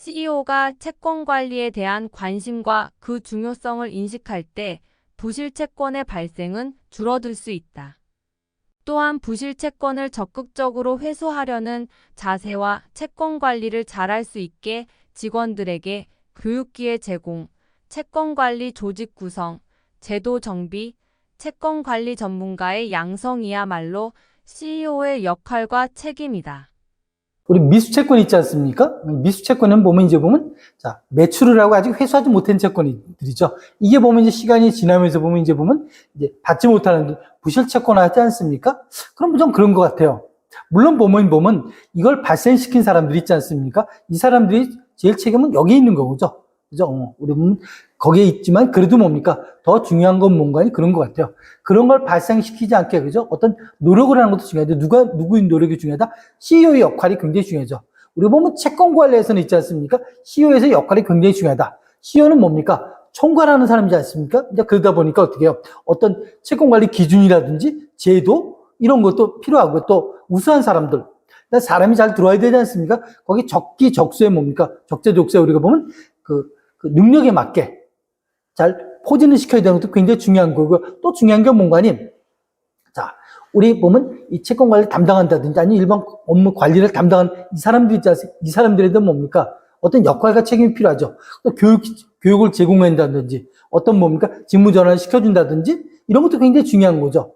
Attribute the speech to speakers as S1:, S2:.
S1: CEO가 채권 관리에 대한 관심과 그 중요성을 인식할 때 부실 채권의 발생은 줄어들 수 있다. 또한 부실 채권을 적극적으로 회수하려는 자세와 채권 관리를 잘할 수 있게 직원들에게 교육기회 제공, 채권 관리 조직 구성, 제도 정비, 채권 관리 전문가의 양성이야말로 CEO의 역할과 책임이다.
S2: 우리 미수채권 있지 않습니까? 미수채권은 보면 이제 보면, 자, 매출을 하고 아직 회수하지 못한 채권들이죠. 이게 보면 이제 시간이 지나면서 보면 이제 보면, 이제 받지 못하는 부실채권 하지 않습니까? 그럼 좀 그런 것 같아요. 물론 보면 보면 이걸 발생시킨 사람들이 있지 않습니까? 이 사람들이 제일 책임은 여기에 있는 거죠. 그죠? 어, 우리 거기에 있지만 그래도 뭡니까? 더 중요한 건 뭔가니 그런 것 같아요. 그런 걸 발생시키지 않게, 그죠? 어떤 노력을 하는 것도 중요한데, 누가, 누구의 노력이 중요하다? CEO의 역할이 굉장히 중요하죠. 우리 보면 채권 관리에서는 있지 않습니까? CEO에서 역할이 굉장히 중요하다. CEO는 뭡니까? 총괄하는 사람이지 않습니까? 이제 그러다 보니까 어떻게 해요? 어떤 채권 관리 기준이라든지 제도, 이런 것도 필요하고, 또 우수한 사람들. 사람이 잘 들어와야 되지 않습니까? 거기 적기 적수에 뭡니까? 적재적소에 우리가 보면 그, 그 능력에 맞게 잘 포진을 시켜야 되는 것도 굉장히 중요한 거고요. 또 중요한 게 뭔가니? 자, 우리 보면 이 채권 관리 담당한다든지 아니 일반 업무 관리를 담당한 이 사람들이? 이 사람들에도 뭡니까? 어떤 역할과 책임이 필요하죠. 또 교육, 교육을 제공한다든지 어떤 뭡니까? 직무 전환을 시켜준다든지 이런 것도 굉장히 중요한 거죠.